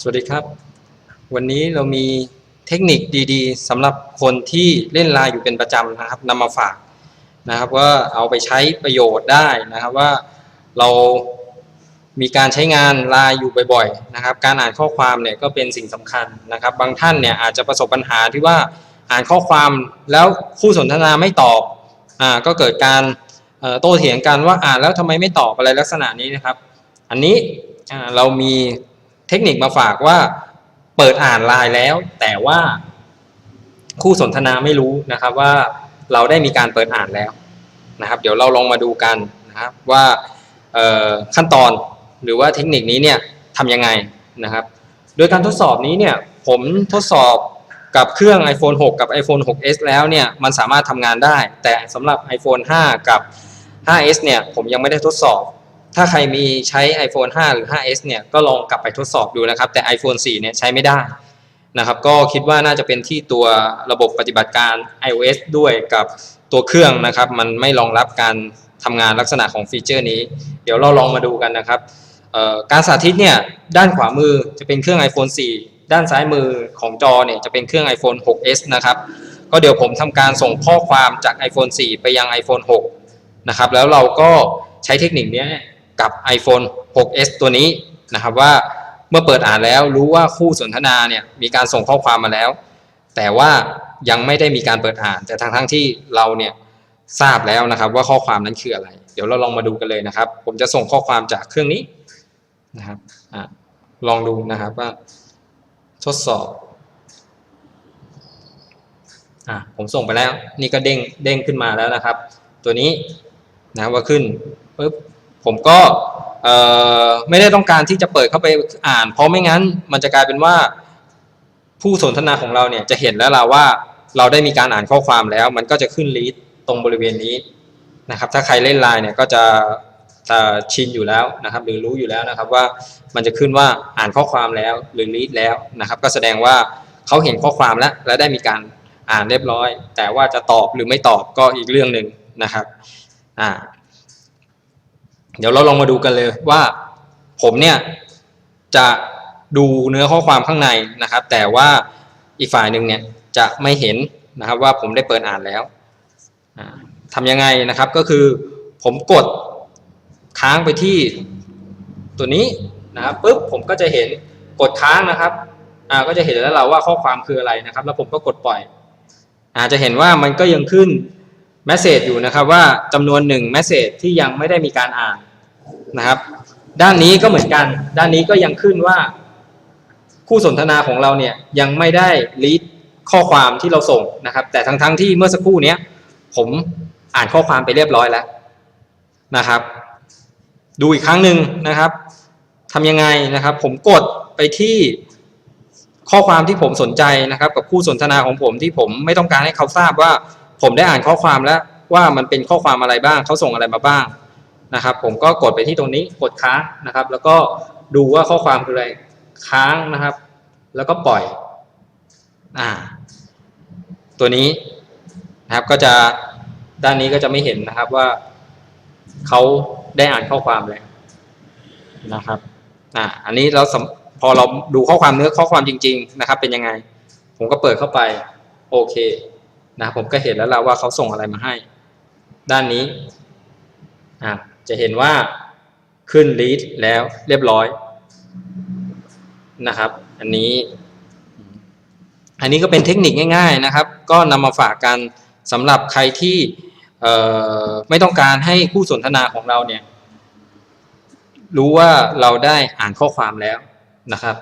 สวัสดีครับ วันนี้เรามีเทคนิคดีๆสำหรับคนที่เล่นไลน์อยู่เป็นประจำนะครับนำมาฝากนะครับว่าเอาไปใช้ประโยชน์ได้นะครับว่าเรามีการใช้งานไลน์อยู่บ่อยๆนะครับ การอ่านข้อความเนี่ยก็เป็นสิ่งสำคัญนะครับ บางท่านเนี่ยอาจจะประสบปัญหาที่ว่า อ่านข้อความแล้วคู่สนทนาไม่ตอบอ่าก็เกิดการโต้เถียงกันว่าอ่านแล้วทำไมไม่ตอบอะไรลักษณะนี้นะครับ อันนี้เรามีเทคนิคมาฝากว่าเปิดอ่านไลน์แล้ว แต่ว่าคู่สนทนาไม่รู้นะครับว่าเราได้มีการเปิดอ่านแล้วนะครับ เดี๋ยวเราลองมาดูกันนะครับว่าขั้นตอนหรือว่าเทคนิคนี้เนี่ยทำยังไงนะครับ โดยการทดสอบนี้เนี่ยผมทดสอบ กับเครื่อง iPhone 6 กับ iPhone 6s แล้วเนี่ยมันสามารถทำงานได้ แต่สำหรับ iPhone 5 กับ 5s เนี่ยผมยังไม่ได้ทดสอบ ถ้าใครมีใช้ iPhone 5 หรือ 5s เนี่ยก็ลองกลับไปทดสอบดูนะครับ แต่ iPhone 4 เนี่ยใช้ไม่ได้นะครับ ก็คิดว่าน่าจะเป็นที่ตัวระบบปฏิบัติการ iOS ด้วยกับตัวเครื่องนะครับ มันไม่รองรับการทำงานลักษณะของฟีเจอร์นี้ เดี๋ยวเราลองมาดูกันนะครับการสาธิตเนี่ยด้านขวามือจะเป็นเครื่อง iPhone 4 ด้านซ้ายมือของจอเนี่ยจะเป็นเครื่อง iPhone 6s นะครับ ก็เดี๋ยวผมทำการส่งข้อความจาก iPhone 4 ไปยัง iPhone 6 นะครับ แล้วเราก็ใช้เทคนิคนี้กับ iPhone 6s ตัวนี้นะครับว่าเมื่อเปิดอ่านแล้วรู้ว่าคู่สนทนาเนี่ยมีการส่งข้อความมาแล้ว แต่ว่ายังไม่ได้มีการเปิดอ่าน แต่ทั้งทั้งที่เราเนี่ยทราบแล้วนะครับว่าข้อความนั้นคืออะไร เดี๋ยวเราลองมาดูกันเลยนะครับ ผมจะส่งข้อความจากเครื่องนี้นะครับอลองดูนะครับว่า ทดสอบอะผมส่งไปแล้ว นี่ก็เด้งเด้งขึ้นมาแล้วนะครับ ตัวนี้นะว่าขึ้นปุ๊บผมก็เอ่อไม่ได้ต้องการที่จะเปิดเข้าไปอ่าน เพราะไม่งั้นมันจะกลายเป็นว่า ผู้สนทนาของเราเนี่ยจะเห็นแล้วล่ะว่าเราได้มีการอ่านข้อความแล้ว มันก็จะขึ้นลีดตรงบริเวณนี้นะครับ ถ้าใครเล่นไลน์เนี่ยก็จะ ชินอยู่แล้วนะครับ หรือรู้อยู่แล้วนะครับว่ามันจะขึ้นว่าอ่านข้อความแล้วหรือลีดแล้วนะครับ ก็แสดงว่าเขาเห็นข้อความแล้ว และได้มีการอ่านเรียบร้อย แต่ว่าจะตอบหรือไม่ตอบก็อีกเรื่องหนึ่งนะครับอ่าเดี๋ยวเราลองมาดูกันเลยว่าผมเนี่ยจะดูเนื้อข้อความข้างในนะครับ แต่ว่าอีกฝ่ายหนึ่งเนี่ยจะไม่เห็นนะครับว่าผมได้เปิดอ่านแล้วทำยังไงนะครับก็คือผมกด ค้างไปที่ตัวนี้นะครับปุ๊บผมก็จะเห็นกดค้างนะครับอ่าก็จะเห็นแล้วเราว่าข้อความคืออะไรนะครับ แล้วผมก็กดปล่อยอาจจะเห็นว่ามันก็ยังขึ้นแมสเซจอยู่นะครับว่าจำนวนหนึ่งแมสเซจที่ยังไม่ได้มีการอ่านนะครับ ด้านนี้ก็เหมือนกัน ด้านนี้ก็ยังขึ้นว่า คู่สนทนาของเราเนี่ยยังไม่ได้ลีดข้อความที่เราส่งนะครับ แต่ทั้งๆทที่เมื่อสักครู่เนี้ยผมอ่านข้อความไปเรียบร้อยแล้วนะครับ ดูอีกครั้งหนึ่งนะครับทำยังไงนะครับ ผมกดไปที่ข้อความที่ผมสนใจนะครับ กับคู่สนทนาของผมที่ผมไม่ต้องการให้เขาทราบว่า ผมได้อ่านข้อความแล้วว่ามันเป็นข้อความอะไรบ้างเขาส่งอะไรมาบ้างนะครับ ผมก็กดไปที่ตรงนี้กดค้างนะครับ แล้วก็ดูว่าข้อความคืออะไรค้างนะครับ แล้วก็ปล่อยอ่าตัวนี้นะครับก็จะด้านนี้ก็จะไม่เห็นนะครับว่า เขาได้อ่านข้อความแล้วนะครับอ่าอันนี้เราสำพอเราดูข้อความเนื้อข้อความจริง ๆ นะครับ เป็นยังไง ผมก็เปิดเข้าไป โอเคนะครับผมก็เห็นแล้วล่ะว่าเขาส่งอะไรมาให้ ด้านนี้อ่าจะเห็นว่าขึ้นลีดแล้วเรียบร้อยนะครับ อันนี้ อันนี้ก็เป็นเทคนิคง่าย ๆนะครับ ก็นำมาฝากกันสำหรับใครที่เอ่อ ไม่ต้องการให้คู่สนทนาของเราเนี่ย รู้ว่าเราได้อ่านข้อความแล้วนะครับ